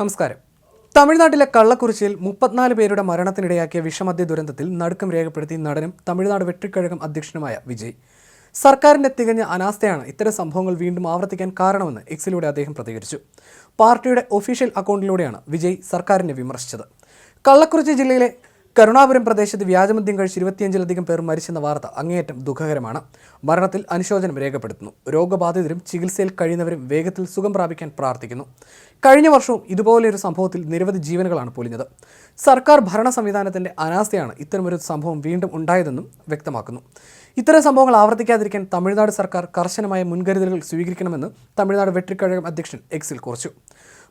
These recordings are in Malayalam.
നമസ്കാരം. തമിഴ്നാട്ടിലെ കള്ളക്കുറിച്ചിയിൽ മുപ്പത്തിനാല് പേരുടെ മരണത്തിനിടയാക്കിയ വിഷമദ്യ ദുരന്തത്തിൽ നടുക്കം രേഖപ്പെടുത്തി നടനും തമിഴ്നാട് വെട്ടിക്കഴകം അധ്യക്ഷനുമായ വിജയ്. സർക്കാരിന്റെ തികഞ്ഞ അനാസ്ഥയാണ് ഇത്തരം സംഭവങ്ങൾ വീണ്ടും ആവർത്തിക്കാൻ കാരണമെന്ന് എക്സിലൂടെ അദ്ദേഹം പ്രതികരിച്ചു. പാർട്ടിയുടെ ഒഫീഷ്യൽ അക്കൗണ്ടിലൂടെയാണ് വിജയ് സർക്കാരിനെ വിമർശിച്ചത്. കള്ളക്കുറിച്ചി ജില്ലയിലെ കരുണാപുരം പ്രദേശത്ത് വ്യാജമദ്യം കഴിച്ച് ഇരുപത്തിയഞ്ചിലധികം പേർ മരിച്ചെന്ന വാർത്ത അങ്ങേയറ്റം ദുഃഖകരമാണ്. മരണത്തിൽ അനുശോചനം രേഖപ്പെടുത്തുന്നു. രോഗബാധിതരും ചികിത്സയിൽ കഴിയുന്നവരും വേഗത്തിൽ സുഖം പ്രാപിക്കാൻ പ്രാർത്ഥിക്കുന്നു. കഴിഞ്ഞ വർഷവും ഇതുപോലെയൊരു സംഭവത്തിൽ നിരവധി ജീവനുകളാണ് പൊലിഞ്ഞത്. സർക്കാർ ഭരണ സംവിധാനത്തിന്റെ അനാസ്ഥയാണ് ഇത്തരമൊരു സംഭവം വീണ്ടും ഉണ്ടായതെന്നും വ്യക്തമാക്കുന്നു. ഇത്തരം സംഭവങ്ങൾ ആവർത്തിക്കാതിരിക്കാൻ തമിഴ്നാട് സർക്കാർ കർശനമായ മുൻകരുതലുകൾ സ്വീകരിക്കണമെന്ന് തമിഴ്നാട് വെട്ടിക്കഴകം അധ്യക്ഷൻ എക്സിൽ കുറിച്ചു.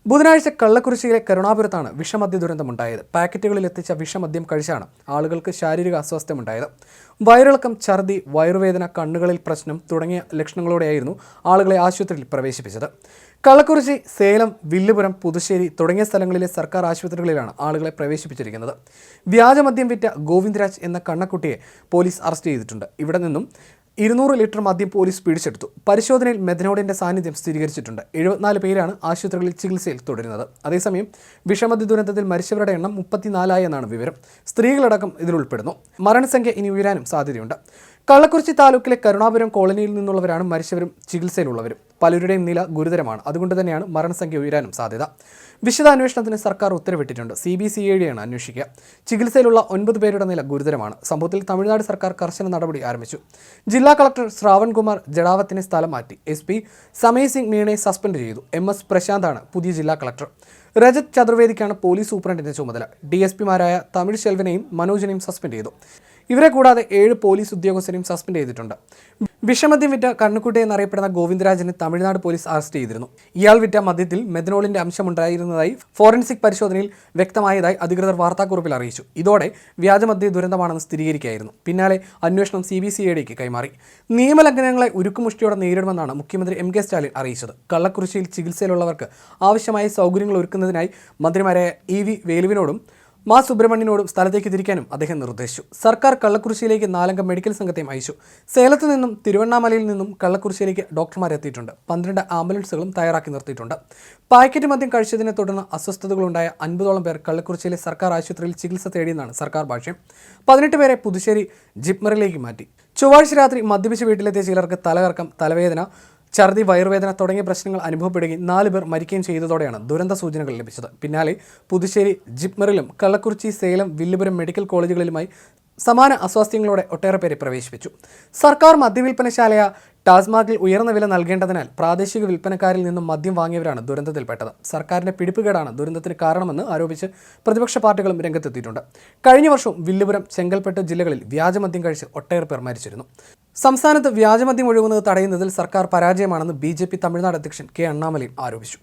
ബുധനാഴ്ച കള്ളക്കുറിശ്ശിയിലെ കരുണാപുരത്താണ് വിഷമദ്യ ദുരന്തമുണ്ടായത്. പാക്കറ്റുകളിൽ എത്തിച്ച വിഷമദ്യം കഴിച്ചാണ് ആളുകൾക്ക് ശാരീരിക അസ്വാസ്ഥ്യമുണ്ടായത്. വയറിളക്കം ഛർദി വയറുവേദന കണ്ണുകളിൽ പ്രശ്നം തുടങ്ങിയ ലക്ഷണങ്ങളോടെയായിരുന്നു ആളുകളെ ആശുപത്രിയിൽ പ്രവേശിപ്പിച്ചത്. കള്ളക്കുറിശ്ശി സേലം വില്ലുപുരം പുതുശ്ശേരി തുടങ്ങിയ സ്ഥലങ്ങളിലെ സർക്കാർ ആശുപത്രികളിലാണ് ആളുകളെ പ്രവേശിപ്പിച്ചിരിക്കുന്നത്. വ്യാജമദ്യം വിറ്റ ഗോവിന്ദരാജ് എന്ന കണ്ണക്കുട്ടിയെ പോലീസ് അറസ്റ്റ് ചെയ്തിട്ടുണ്ട്. ഇവിടെ നിന്നും ഇരുന്നൂറ് ലിറ്റർ മദ്യം പോലീസ് പിടിച്ചെടുത്തു. പരിശോധനയിൽ മെഥനോഡിന്റെ സാന്നിധ്യം സ്ഥിരീകരിച്ചിട്ടുണ്ട്. എഴുപത്തിനാല് പേരാണ് ആശുപത്രികളിൽ ചികിത്സയിൽ തുടരുന്നത്. അതേസമയം വിഷമദ്യ ദുരന്തത്തിൽ മരിച്ചവരുടെ എണ്ണം മുപ്പത്തിനാലായി എന്നാണ് വിവരം. സ്ത്രീകളടക്കം ഇതിൽ ഉൾപ്പെടുന്നു. മരണസംഖ്യ ഇനി ഉയരാനും സാധ്യതയുണ്ട്. കള്ളക്കുറിച്ചി താലൂക്കിലെ കരുണാപുരം കോളനിയിൽ നിന്നുള്ളവരാണ് മരിച്ചവരും ചികിത്സയിലുള്ളവരും. പലരുടെയും നില ഗുരുതരമാണ്. അതുകൊണ്ട് തന്നെയാണ് മരണസംഖ്യ ഉയരാനും സാധ്യത. വിശദാന്വേഷണത്തിന് സർക്കാർ ഉത്തരവിട്ടിട്ടുണ്ട്. സി ബി സി ഐ ഡിയാണ് അന്വേഷിക്കുക. ചികിത്സയിലുള്ള ഒൻപത് പേരുടെ നില ഗുരുതരമാണ്. സംഭവത്തിൽ തമിഴ്നാട് സർക്കാർ കർശന നടപടി ആരംഭിച്ചു. ജില്ലാ കളക്ടർ ശ്രാവൺകുമാർ ജഡാവത്തിനെ സ്ഥലം മാറ്റി. എസ് പി സമയ് സിംഗ് മീണയെ സസ്പെൻഡ് ചെയ്തു. എം എസ് പ്രശാന്താണ് പുതിയ ജില്ലാ കളക്ടർ. രജത് ചതുർവേദിക്കാണ് പോലീസ് സൂപ്രണ്ടിന്റെ ചുമതല. ഡി എസ് പിമാരായ തമിഴ് ശെൽവനെയും മനോജിനെയും സസ്പെൻഡ് ചെയ്തു. ഇവരെ കൂടാതെ ഏഴ് പോലീസ് ഉദ്യോഗസ്ഥരെയും സസ്പെൻഡ് ചെയ്തിട്ടുണ്ട്. വിഷമദ്യം വിറ്റ കണ്ണുക്കുട്ടി എന്നറിയപ്പെടുന്ന ഗോവിന്ദരാജനെ തമിഴ്നാട് പോലീസ് അറസ്റ്റ് ചെയ്തിരുന്നു. ഇയാൾ വിറ്റ മദ്യത്തിൽ മെഥനോളിന്റെ അംശമുണ്ടായിരുന്നതായി ഫോറൻസിക് പരിശോധനയിൽ വ്യക്തമായതായി അധികൃതർ വാർത്താക്കുറിപ്പിൽ അറിയിച്ചു. ഇതോടെ വ്യാജമദ്യ ദുരന്തമാണെന്ന് സ്ഥിരീകരിക്കുകയായിരുന്നു. പിന്നാലെ അന്വേഷണം സി ബി സി കൈമാറി. നിയമലംഘനങ്ങളെ ഉരുക്കുമുഷ്ടിയോടെ നേരിടുമെന്നാണ് മുഖ്യമന്ത്രി എം കെ സ്റ്റാലിൻ അറിയിച്ചത്. കള്ളക്കുറിശ്ശിയിൽ ചികിത്സയിലുള്ളവർക്ക് ആവശ്യമായ സൗകര്യങ്ങൾ ഒരുക്കുന്നതിനായി മന്ത്രിമാരായ ഇ വി വേലുവിനോടും മാ സുബ്രഹ്മണ്യനോടും സ്ഥലത്തേക്ക് തിരിക്കാനും അദ്ദേഹം നിർദ്ദേശിച്ചു. സർക്കാർ കള്ളക്കുറിശ്ശിയിലേക്ക് നാലംഗ മെഡിക്കൽ സംഘത്തെയും അയച്ചു. സേലത്ത് നിന്നും തിരുവണ്ണാമലയിൽ നിന്നും കള്ളക്കുറിശ്ശിയിലേക്ക് ഡോക്ടർമാർ എത്തിയിട്ടുണ്ട്. പന്ത്രണ്ട് ആംബുലൻസുകളും തയ്യാറാക്കി നിർത്തിയിട്ടുണ്ട്. പാക്കറ്റ് മദ്യം കഴിച്ചതിനെ തുടർന്ന് അസ്വസ്ഥതകളുണ്ടായ അൻപതോളം പേർ കള്ളക്കുറിശ്ശിയിലെ സർക്കാർ ആശുപത്രിയിൽ ചികിത്സ തേടിയെന്നാണ് സർക്കാർ ഭാഷ്യം. പതിനെട്ട് പേരെ പുതുശ്ശേരി ജിപ്മറിലേക്ക് മാറ്റി. ചൊവ്വാഴ്ച രാത്രി മദ്യപിച്ച് വീട്ടിലെത്തിയ ചിലർക്ക് തലകറക്കം തലവേദന ഛർദി വയറുവേദന തുടങ്ങിയ പ്രശ്നങ്ങൾ അനുഭവപ്പെടുകയും നാല് പേർ മരിക്കുകയും ചെയ്തതോടെയാണ് ദുരന്ത സൂചനകൾ ലഭിച്ചത്. പിന്നാലെ പുതുശ്ശേരി ജിപ്മറിലും കള്ളക്കുറിച്ചി സേലം വില്ലുപുരം മെഡിക്കൽ കോളേജുകളിലുമായി സമാന അസ്വാസ്ഥ്യങ്ങളോടെ ഒട്ടേറെ പേരെ പ്രവേശിപ്പിച്ചു. സർക്കാർ മദ്യവിൽപ്പനശാലയ ടാസ്മാഗിൽ ഉയർന്ന വില നൽകേണ്ടതിനാൽ പ്രാദേശിക വിൽപ്പനക്കാരിൽ നിന്നും മദ്യം വാങ്ങിയവരാണ് ദുരന്തത്തിൽപ്പെട്ടത്. സർക്കാരിന്റെ പിടിപ്പുകേടാണ് ദുരന്തത്തിന് കാരണമെന്ന് ആരോപിച്ച് പ്രതിപക്ഷ പാർട്ടികളും രംഗത്തെത്തിയിട്ടുണ്ട്. കഴിഞ്ഞ വർഷവും വില്ലുപുരം ചെങ്കൽപ്പെട്ട് ജില്ലകളിൽ വ്യാജമദ്യം കഴിച്ച് ഒട്ടേറെ പേർ മരിച്ചിരുന്നു. സംസ്ഥാനത്ത് വ്യാജമദ്യം ഒഴുകുന്നത് തടയുന്നതിൽ സർക്കാർ പരാജയമാണെന്ന് ബി തമിഴ്നാട് അധ്യക്ഷൻ കെ അണ്ണാമലയും ആരോപിച്ചു.